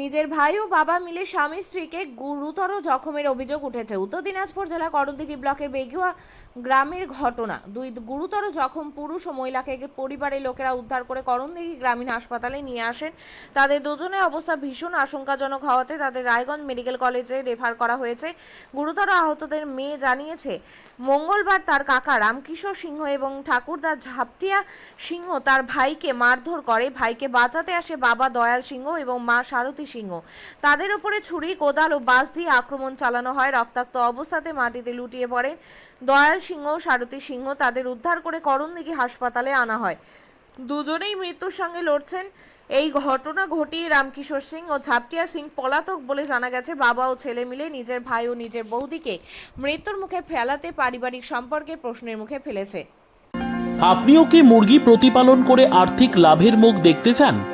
নিজের ভাই ও বাবা মিলে স্বামী স্ত্রীকে গুরুতর জখমের অভিযোগ উঠেছে। উত্তর দিনাজপুর জেলা করণদিঘি ব্লকের বেগুয়া গ্রামের ঘটনা। দুই গুরুতর জখম পুরুষ ও মহিলাকে পরিবারের লোকেরা উদ্ধার করে করণদিঘি গ্রামীণ হাসপাতালে নিয়ে আসেন। তাদের দুজনের অবস্থা ভীষণ আশঙ্কাজনক হওয়াতে তাদের রায়গঞ্জ মেডিকেল কলেজে রেফার করা হয়েছে। গুরুতর আহতদের মেয়ে জানিয়েছে, মঙ্গলবার তার কাকা রামকিশোর সিংহ এবং ঠাকুরদা ঝাপটিয়া সিংহ তার ভাইকে মারধর করে। ভাইকে বাঁচাতে আসে বাবা দয়াল সিংহ এবং মা সারথী সিংহ। তাদের উপরে ছুরি, কোদাল ও বাঁশ দিয়ে আক্রমণ চালানো হয়। রক্তাক্ত অবস্থাতে মাটিতে লুটিয়ে পড়েন দয়াল সিংহ সারথী সিংহ। তাদের উদ্ধার করে করণদিঘি হাসপাতালে আনা হয়। দুজনেই মৃত্যুর সঙ্গে লড়ছেন। এই ঘটনা ঘটিয়ে রামকিশোর সিং ও ঝাপটিয়া সিং পলাতক বলে জানা গেছে। বাবা ও ছেলে মিলে নিজের ভাই ও নিজের বৌদিকে মৃত্যুর মুখে ফেলাতে পারিবারিক সম্পর্কে প্রশ্নের মুখে ফেলেছে। আপনিও কি মুরগি প্রতিপালন করে আর্থিক লাভের মুখ দেখতে চান?